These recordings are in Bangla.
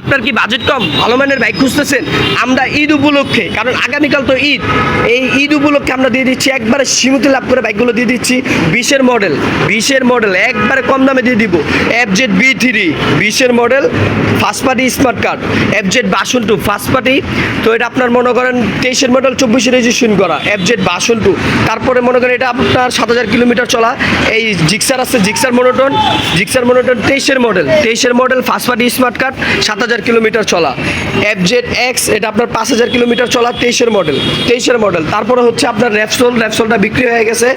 আপনার কি বাজেট কম? ভালো মানের বাইক খুঁজতেছেন? আমরা ঈদ উপলক্ষে, কারণ আগামীকাল তো ঈদ, এই ঈদ উপলক্ষে আমরা দিয়ে দিচ্ছি, একবারে সীমিত লাভ করে বাইকগুলো দিয়ে দিচ্ছি, বিশের মডেল বিশের মডেল একবারে কম দামে দিয়ে দিব। এফ জেড বি থ্রি বিশের model first party smart card F Z version two first party তো এটা আপনার মনে করেন তেইশের মডেল চব্বিশে রেজিস্ট্রেশন করা এফ জেড বাসন টু তারপরে মনে করেন এটা আপনার সাত হাজার কিলোমিটার চলা, এই জিক্সার আছে জিক্সার মনোটন জিক্সার মনোটন তেইশের মডেল তেইশের model first party smart card সাত হাজার কিলোমিটার চলা। এফ জেড এক্স এটা আপনার পাঁচ হাজার কিলোমিটার চলা, তেইশের মডেল তেইশের মডেল তারপরে হচ্ছে আপনার র্যাপসোল র্যাপসোলটা বিক্রি হয়ে গেছে।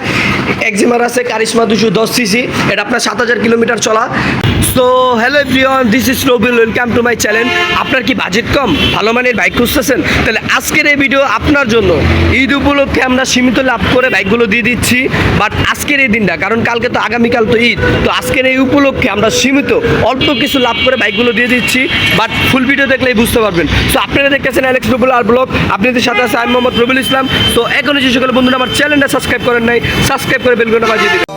এক্সিমার আছে কারিশমা দুশো দশ সিসি এটা আপনার সাত হাজার কিলোমিটার চলা। So hello everyone this is Robil welcome to my channel আপনার কি বাজেট কম? ভালো মানের বাইক খুঁজতেছেন? তাহলে আজকের এই ভিডিও আপনার জন্য। ঈদ উপলক্ষে আমরা সীমিত লাভ করে বাইকগুলো দিয়ে দিচ্ছি বাট আজকের এই দিনটা, কারণ কালকে তো আগামীকাল তো ঈদ। তো আজকের এই উপলক্ষে আমরা সীমিত অল্প কিছু লাভ করে বাইকগুলো দিয়ে দিচ্ছি বাট ফুল ভিডিও দেখলেই বুঝতে পারবেন। সো আপনারা দেখতেছেন অ্যালেক্স রুবুল আর ব্লগ আপনাদের সাথে আছে আমি মোহাম্মদ রবিউল ইসলাম। তো এখনই যে সকল বন্ধুরা আমার চ্যানেলটা সাবস্ক্রাইব করেন নাই সাবস্ক্রাইব করে বেলগুলো বাজিয়ে দিবেন।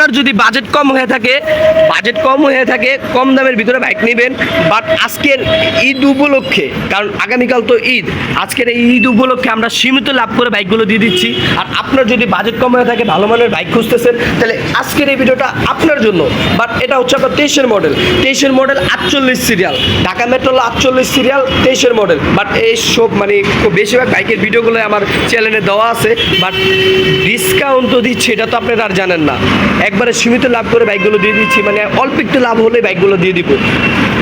আপনার যদি বাজেট কম হয়ে থাকে বাজেট কম হয়ে থাকে, কম দামের ভিতরে বাইক নেবেন। বাট আজকের ঈদ উপলক্ষে, কারণ আগামীকাল তো ঈদ, আজকের এই ঈদ উপলক্ষে আমরা সীমিত লাভ করে বাইকগুলো দিয়ে দিচ্ছি। আর আপনার যদি বাজেট কম হয়ে থাকে, ভালো মানের বাইক খুঁজতেছেন, তাহলে আজকের এই ভিডিওটা আপনার জন্য। বাট এটা হচ্ছে আপনার তেইশের মডেল তেইশের মডেল আটচল্লিশ সিরিয়াল ঢাকা মেট্রোল আটচল্লিশ সিরিয়াল তেইশের মডেল বাট এই সব মানে খুব বেশিরভাগ বাইকের ভিডিওগুলো আমার চ্যানেলে দেওয়া আছে। বাট ডিসকাউন্ট তো দিচ্ছে, এটা তো আপনারা আর জানেন না। একবারে সীমিত লাভ করে বাইকগুলো দিয়ে দিচ্ছি মানে অল্প একটু লাভ হলে বাইকগুলো দিয়ে দিব।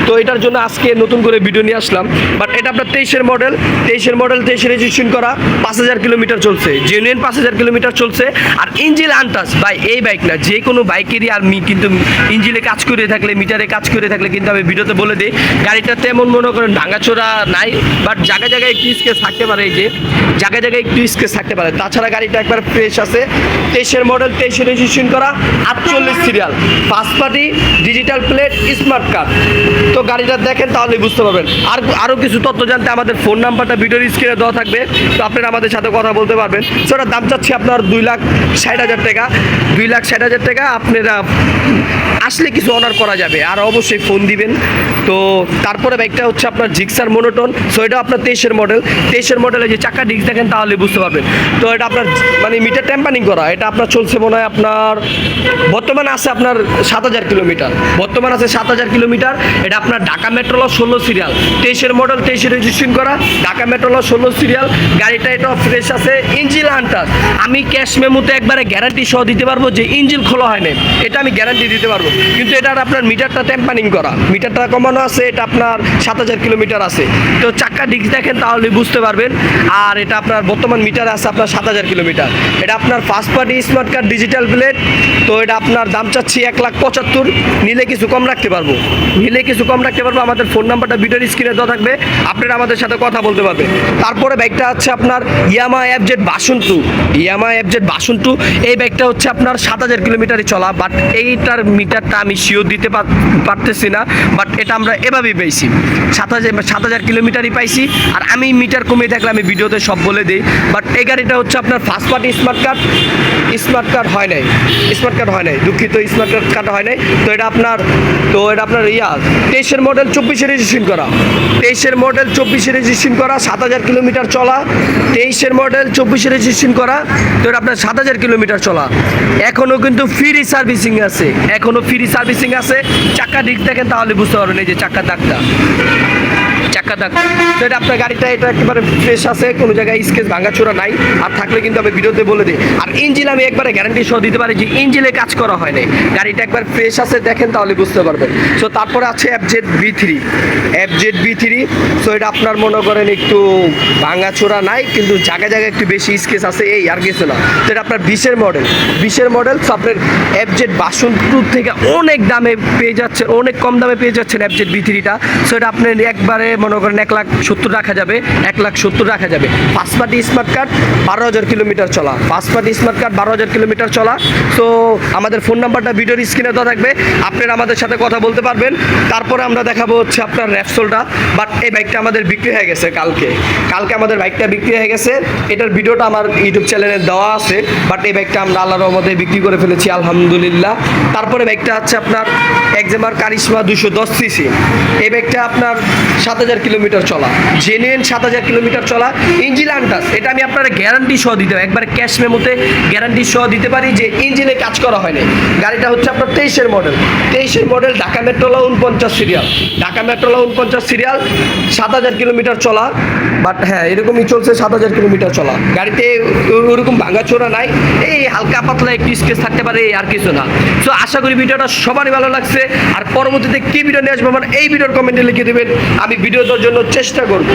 তো এটার জন্য আজকে নতুন করে ভিডিও নিয়ে আসলাম। বাট এটা আপনার তেইশের মডেল তেইশের মডেল তেইশে রেজিস্ট্রেশন করা পাঁচ হাজার কিলোমিটার চলছে। জেনুইন পাঁচ হাজার কিলোমিটার চলছে। আর ইঞ্জিল আনটাস ভাই, এই বাইক না, যে কোনো বাইকেরই আর মি কিন্তু ইঞ্জিলে কাজ করে থাকলে মিটারে কাজ করে থাকলে কিন্তু আমি ভিডিওতে বলে দিই, গাড়িটা তেমন মনে করেন ভাঙাচোরা নাই বাট জায়গায় জায়গায় একটু স্কেচ থাকতে পারে এই যে, জায়গায় জায়গায় একটু স্কেচ থাকতে পারে। তাছাড়া গাড়িটা একবার ফ্রেশ আছে। তেইশের মডেল তেইশে রেজিস্ট্রেশন করা। আটচল্লিশ serial party digital plate smart card তো গাড়িটা দেখেন তাহলে বুঝতে পারবেন। আর আরও কিছু তথ্য জানতে আমাদের ফোন নাম্বারটা ভিডিওর স্ক্রিনে দেওয়া থাকবে, তো আপনারা আমাদের সাথে কথা বলতে পারবেন। সেটার দাম চাচ্ছি আপনার দুই লাখ ষাট হাজার টাকা। দুই লাখ ষাট হাজার টাকা আপনারা আসলে কিছু অনার করা যাবে। আর অবশ্যই ফোন দিবেন। তো তারপরে বাইকটা হচ্ছে আপনার জিক্সার মোনোটন। সো এটা আপনার তেইশের মডেল তেইশের মডেলে যে চাকা ডিস্ক দেখেন তাহলে বুঝতে পারবেন। তো এটা আপনার মানে মিটার ট্যাম্পানিং করা। এটা আপনার চলছে মনে হয় আপনার, বর্তমানে আছে আপনার সাত হাজার কিলোমিটার। বর্তমান আছে সাত হাজার কিলোমিটার। এটা আপনার ঢাকা মেট্রোল ষোলো সিরিয়াল তেইশের মডেল তেইশে রেজিস্ট্রেশন করা। ঢাকা মেট্রোল ষোলো সিরিয়াল গাড়িটা এটা ফ্রেশ আছে ইঞ্জিল হান্টার আমি ক্যাশ মেমোতে একবারে গ্যারান্টি সহ দিতে পারব যে ইঞ্জিন খোলা হয় না এটা আমি গ্যারান্টি দিতে পারব। কিন্তু এটার আপনার মিটারটা টেম্পানিং করা। মিটারটা কমানো আছে, এটা আপনার সাত হাজার কিলোমিটার আছে। তো চাক্কা ডিস্ক দেখেন তাহলে বুঝতে পারবেন। আর এটা আপনার বর্তমান মিটার আছে আপনার সাত হাজার কিলোমিটার। এটা আপনার first party smart card digital plate তো এটা আপনার দাম চাচ্ছি এক লাখ পঁচাত্তর। নিলে কিছু কম রাখতে পারব। নিলে কিছু কম রাখতে পারব। আমাদের ফোন নাম্বারটা ভিডিওর স্ক্রিনে দেওয়া থাকবে। আপনারা আমাদের সাথে কথা বলতে পারবে তারপরে ব্যাগটা হচ্ছে আপনার Yamaha F Z version two Yamaha F Z version two এই ব্যাগটা হচ্ছে আপনার সাত হাজার কিলোমিটারে চলা। বাট এইটার মিটারটা আমি শিওর দিতে পার- পারতেছি না। বাট এটা আমরা এভাবেই পেয়েছি সাত হাজার সাত হাজার কিলোমিটারই পাইছি। আর আমি মিটার কমিয়ে থাকলে আমি ভিডিওতে সব বলে দিই। বাট এই গাড়িটা হচ্ছে আপনার first party smart card smart card হয় নাই। স্মার্ট কার্ড হয় নাই। দুঃখিত স্মার্ট কার্ড কার্ড হয় নাই। তো এটা আপনার তো এটা আপনার ইয়া, তেইশের মডেল চব্বিশে রেজিস্ট্রেশন করা। তেইশের মডেল চব্বিশে রেজিস্ট্রেশন করা। সাত হাজার কিলোমিটার চলা। তেইশের মডেল চব্বিশে রেজিস্ট্রেশন করা। তো এটা আপনার সাত হাজার কিলোমিটার চলা। এখনও কিন্তু ফ্রি সার্ভিসিং আছে। এখনও ফ্রি সার্ভিসিং আছে। চাকা দিক দেখেন তাহলে বুঝতে পারবেন। যে চাকা দাগটা। চাকা দাগ তো এটা আপনার গাড়িটা, এটা একেবারে ফ্রেশ আছে, কোনো জায়গায় স্কেচ ভাঙাচোরা নাই। আর থাকলে কিন্তু আমি ভিডিওতে বলে দিই। আর ইঞ্জিন আমি একবারে গ্যারান্টি সহ দিতে পারি যে ইঞ্জিনে কাজ করা হয় নাই। গাড়িটা একবার ফ্রেশ আছে, দেখেন তাহলে বুঝতে পারবেন। সো তারপরে আছে F Z B three F Z B three so এটা আপনার মনে করেন একটু ভাঙাচোরা নাই, কিন্তু জায়গায় জায়গায় একটু বেশি স্কেচ আছে, এই আর কিছু না। তো এটা আপনার বিশের মডেল বিশের মডেল সো আপনার এফ জেড বাসন টু থেকে অনেক দামে পেয়ে যাচ্ছে, অনেক কম দামে পেয়ে যাচ্ছেন বাজেট বি থ্রিটা সো এটা আপনার একবারে মনে করেন এক লাখ সত্তর রাখা যাবে, এক লাখ সত্তর রাখা যাবে। পাঁচ স্মার্ট কার্ড বারো হাজার কিলোমিটার চলা। পাঁচ পার্টি স্মার্ট কার্ড বারো হাজার কিলোমিটার চলা। তো আমাদের ফোন নাম্বারটা ভিডিওর স্ক্রিনে দেওয়া থাকবে। আপনারা আমাদের সাথে কথা বলতে পারবেন। তারপরে আমরা দেখাবো হচ্ছে আপনার র্যাপসোলটা বাট এই বাইকটা আমাদের বিক্রি হয়ে গেছে কালকে। কালকে আমাদের বাইকটা বিক্রি হয়ে গেছে। এটার ভিডিওটা আমার ইউটিউব চ্যানেলে দেওয়া আছে। বাট এই বাইকটা আমরা আল্লাহর মধ্যে বিক্রি করে ফেলেছি, আলহামদুলিল্লাহ। তারপরে বাইকটা হচ্ছে আপনার একজেমার কারিশমা দুশো দশ সিসি এই বাইকটা আপনার সাত হাজার কিলোমিটার চলা, জেনুইন সাত হাজার কিলোমিটার চলা, ইঞ্জিন আনটাস এটা আমি আপনার গ্যারান্টি সহ দিতে পারি। একবার ক্যাশ মেমোতে গ্যারান্টি সহ দিতে পারি যে ইঞ্জিনে কাজ করা হয়নি। গাড়িটা হচ্ছে আপনার তেইশের মডেল তেইশের মডেল ঢাকা মেট্রোলা উনপঞ্চাশ সিরিয়াল ঢাকা মেট্রোলা উনপঞ্চাশ সিরিয়াল সাত হাজার কিলোমিটার চলা বাট হ্যাঁ এরকমই চলছে সাত হাজার কিলোমিটার চলা। গাড়িতে ওরকম ভাঙাচোরা নাই, এই হালকা পাতলা একটু স্কেচ থাকতে পারে আর কিছু না। সো আশা করি ভিডিওটা সবারই ভালো লাগছে। আর পরবর্তীতে কি ভিডিও নিয়ে আসব, আমার এই ভিডিওর কমেন্টে লিখে দেবেন। আমি ভিডিও জন্য চেষ্টা করব।